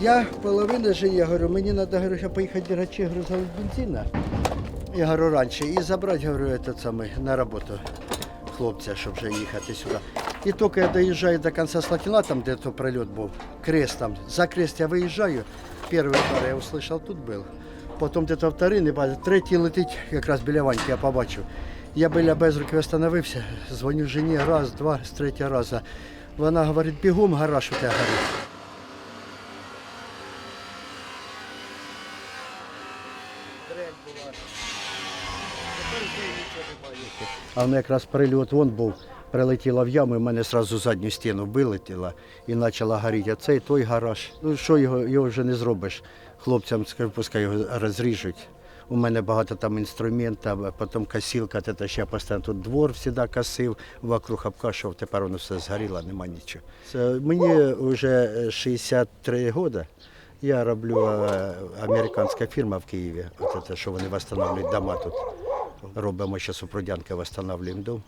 Я половина же, я говорю, мені треба говорю, поїхати бігачі грузових бензина. Я говорю, раніше, і забрати, говорю, этот самий, на роботу хлопця, щоб вже їхати сюди. І тільки я доїжджаю до кінця Слатіна, там де то прильот був, крест там. За крест я виїжджаю, перший удар я услышав, тут був. Потім де то вторий, не бачу, третій летить якраз біля Ваньки, я побачив. Я біля безруки остановився, дзвоню жені раз, два, з третього разу. Вона говорить, бігом гараж у тебе горить. А воно якраз прильот вон був, прилетіла в яму, і в мене одразу задню стіну вилетіла і почала горіти. А цей той гараж. Ну що його, його вже не зробиш. Хлопцям скажу, пускай його розріжуть. У мене багато там інструментів, потім косілка, це ще постійно тут двор завжди косив, вокруг обкашував, тепер воно все згоріло, нема нічого. Це, мені вже 63 роки. Я роблю е, американська фірма в Києві. От це, що вони встановлюють дома тут. Робимо зараз у встановлюємо дом.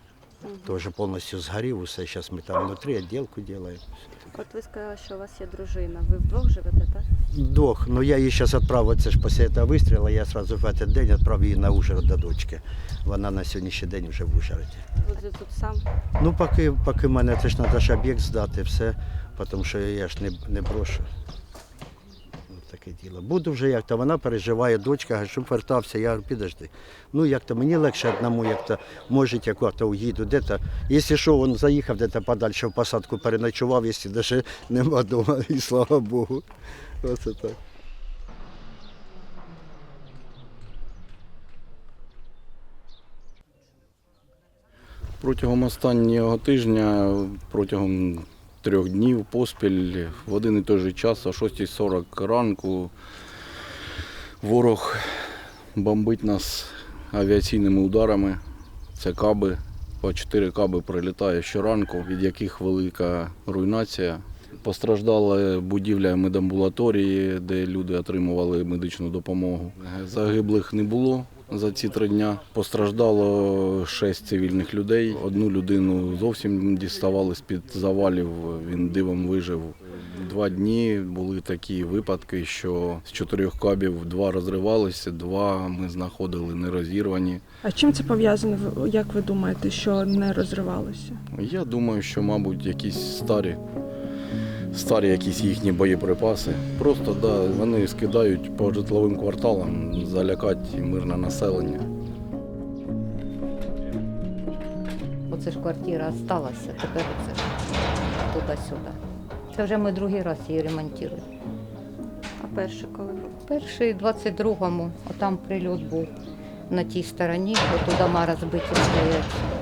Теж повністю згорів усе. Зараз ми там внутрі відділку робимо. От ви сказали, що у вас є дружина. Ви вдвох живете, так? Дох, ну я її зараз відправив, це ж після цього вистрілу, я одразу в цей день відправив її на Ужгород до дочки. Вона на сьогоднішній день вже в Ужгороді. Ви тут сам. Ну, поки, поки мене це ж треба ж об'єкт здати, все, тому що я ж не, не брошу. Таке діло. Буду вже як то вона переживає, дочка, щоб вертався. Я говорю, підожди. Ну як то мені легше одному, як то може як-то уїду, де-то. Якщо що, він заїхав де-то подальше в посадку, переночував, якщо навіть нема вдома, і слава Богу. Оце так. Протягом останнього тижня, протягом трьох днів поспіль, в один і той же час, о 6.40 ранку, ворог бомбить нас авіаційними ударами. Це каби. По чотири каби прилітає щоранку, від яких велика руйнація. Постраждала будівля медамбулаторії, де люди отримували медичну допомогу. Загиблих не було за ці три дня. Постраждало шість цивільних людей. Одну людину зовсім діставали з-під завалів. Він дивом вижив. Два дні були такі випадки, що з чотирьох кабів два розривалися, два ми знаходили нерозірвані. А чим це пов'язано? Як ви думаєте, що не розривалося? Я думаю, що, мабуть, якісь старі, старі якісь їхні боєприпаси. Просто да, вони скидають по житловим кварталам, залякати мирне населення. Оце ж квартира залишилася, тепер оце ж туди-сюди. Це вже ми другий раз її ремонтуємо. А перше коли? Перший 22-му, отам прильот був на тій стороні, от дома розбиті стоять.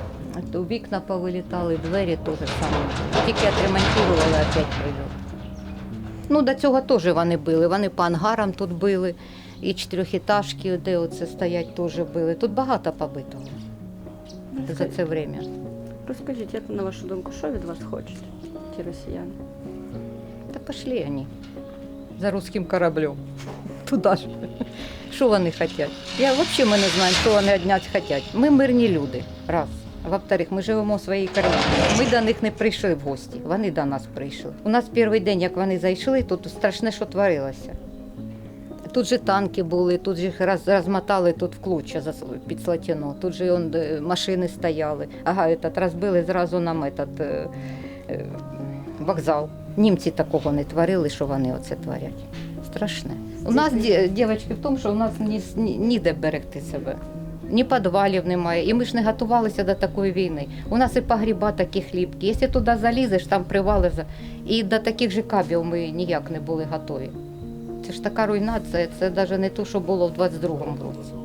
То вікна повилітали, двері теж саме. Тільки відремонтували опять прильот. Ну, до цього теж вони били. Вони по ангарам тут били, і чотирьохітажки, де оце стоять, теж били. Тут багато побитого за це время. Розкажіть, як на вашу думку, що від вас хочуть ті росіяни? Та пошли вони за русським кораблем. Туди ж. Що вони хочуть? Я взагалі ми не знаємо, що вони нас хочуть. Ми мирні люди. Раз. Во-вторых, ми живемо в своїй країні. Ми до них не прийшли в гості. Вони до нас прийшли. У нас перший день, як вони зайшли, тут страшне, що творилося. Тут же танки були, тут же їх роз, розмотали тут в клочья за- під Слатіно. Тут же он, е, машини стояли. Ага, этот, розбили зразу нам этот, е, е, вокзал. Німці такого не творили, що вони оце творять. Страшне. У нас, ді- дівчатки, в тому, що у нас ні, ні, ніде берегти себе. Ні підвалів немає. І ми ж не готувалися до такої війни. У нас і погріба такі хлібкі. Якщо туди залізеш, там привали. І до таких же кабів ми ніяк не були готові. Це ж така руйнація, це навіть не те, що було в 22-му році.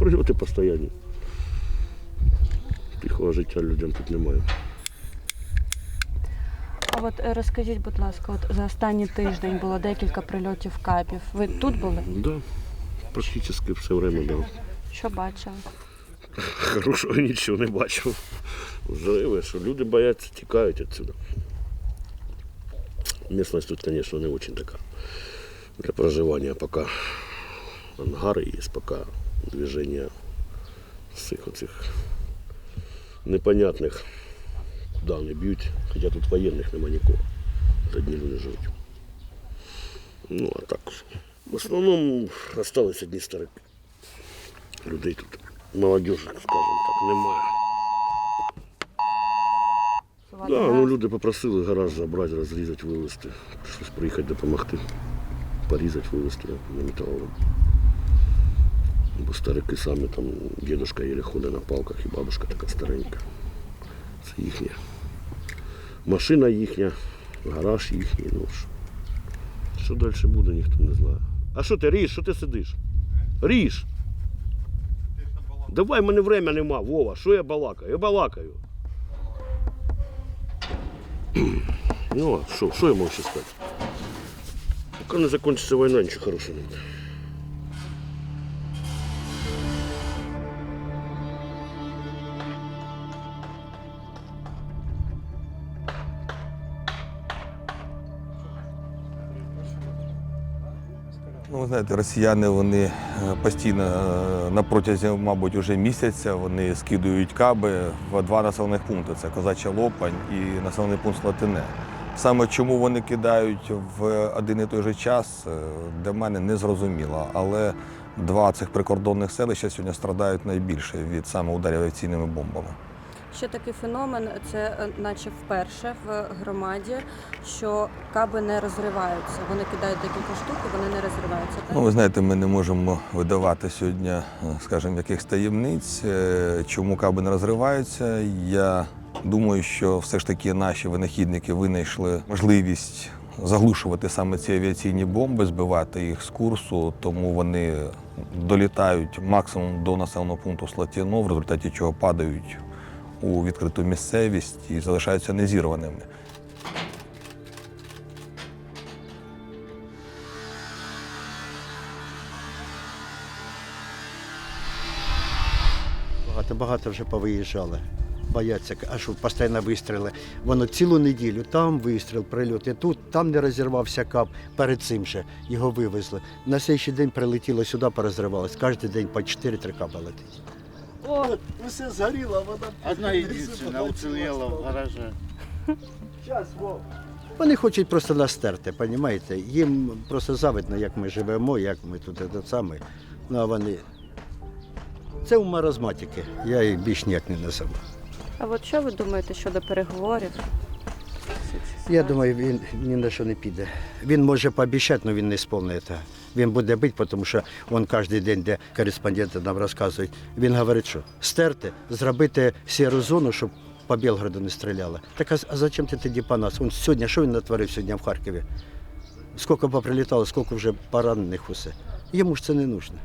Прильоти постійні. Тихого життя людям тут немає. А от е, розкажіть, будь ласка, от за останній тиждень було декілька прильотів кабів. Ви тут були? Да, практично все время, да. Що бачили? Хорошого нічого не бачив. Взриви, що люди бояться, тікають відсюди. Местность тут, конечно, не очень такая для проживания. Пока ангары есть, пока движение цих оцих непонятних, куди вони б'ють. Хоча тут воєнних нема нікого. Одні люди живуть. Ну, а так, в основному залишились одні старики. Людей тут, молодежі, скажімо так, немає. Да, ну люди попросили гараж забрати, розрізати, вивезти. Прийшлось приїхати допомогти. Порізати, вивезти на металолом. Бо старики самі там, дідушка єлі ходить на палках і бабушка така старенька. Це їхня. Машина їхня, гараж їхній. Ну, що. що далі буде, ніхто не знає. А що ти ріж? Що ти сидиш? Ріж! Давай, мене время нема, Вова, що я балакаю? Я балакаю. Ну, а що, що я можу сказати? Поки не закінчиться війна, нічого хорошого не буде. Ну, ви знаєте, росіяни вони е, постійно е, на протязі, мабуть, уже місяця вони скидують каби в два населених пункти: це Козача Лопань і населений пункт Слатине. Саме чому вони кидають в один і той же час, е, для мене не зрозуміло. Але два цих прикордонних селища сьогодні страдають найбільше від саме ударів авіаційними бомбами. Ще такий феномен, це е, наче вперше в громаді, що каби не розриваються. Вони кидають декілька штук, і вони не розриваються. Так? Ну, ви знаєте, ми не можемо видавати сьогодні, е, скажімо, якихось таємниць, е, чому каби не розриваються. Я думаю, що все ж таки наші винахідники винайшли можливість заглушувати саме ці авіаційні бомби, збивати їх з курсу, тому вони долітають максимум до населеного пункту Слатіно, в результаті чого падають у відкриту місцевість і залишаються незірваними. Багато, багато вже повиїжджали. Бояться, а що постійно вистріли. Воно цілу неділю там вистріл, прильот, і тут, там не розірвався кап, перед цим ще його вивезли. На слідчий день прилетіло сюди, порозривалось. Кожен день по 4-3 капа летить. О, все згоріло, вона. Одна единственная уцелела в гараже. Вони хочуть просто нас стерти, розумієте? Їм просто завидно, як ми живемо, як ми тут це саме. Ну а вони. Це у маразматики. Я їх більш ніяк не назову. А от що ви думаєте щодо переговорів? Я думаю, він ні на що не піде. Він може пообіцяти, але він не сповнить. Він буде бити, тому що він кожен день, де кореспонденти нам розказують, він говорить, що стерти, зробити сіру зону, щоб по Білгороду не стріляли. Так а, зачем ти тоді по нас? Он сьогодні, що він натворив сьогодні в Харкові? Скільки поприлітало, скільки вже поранених усе. Йому ж це не нужно.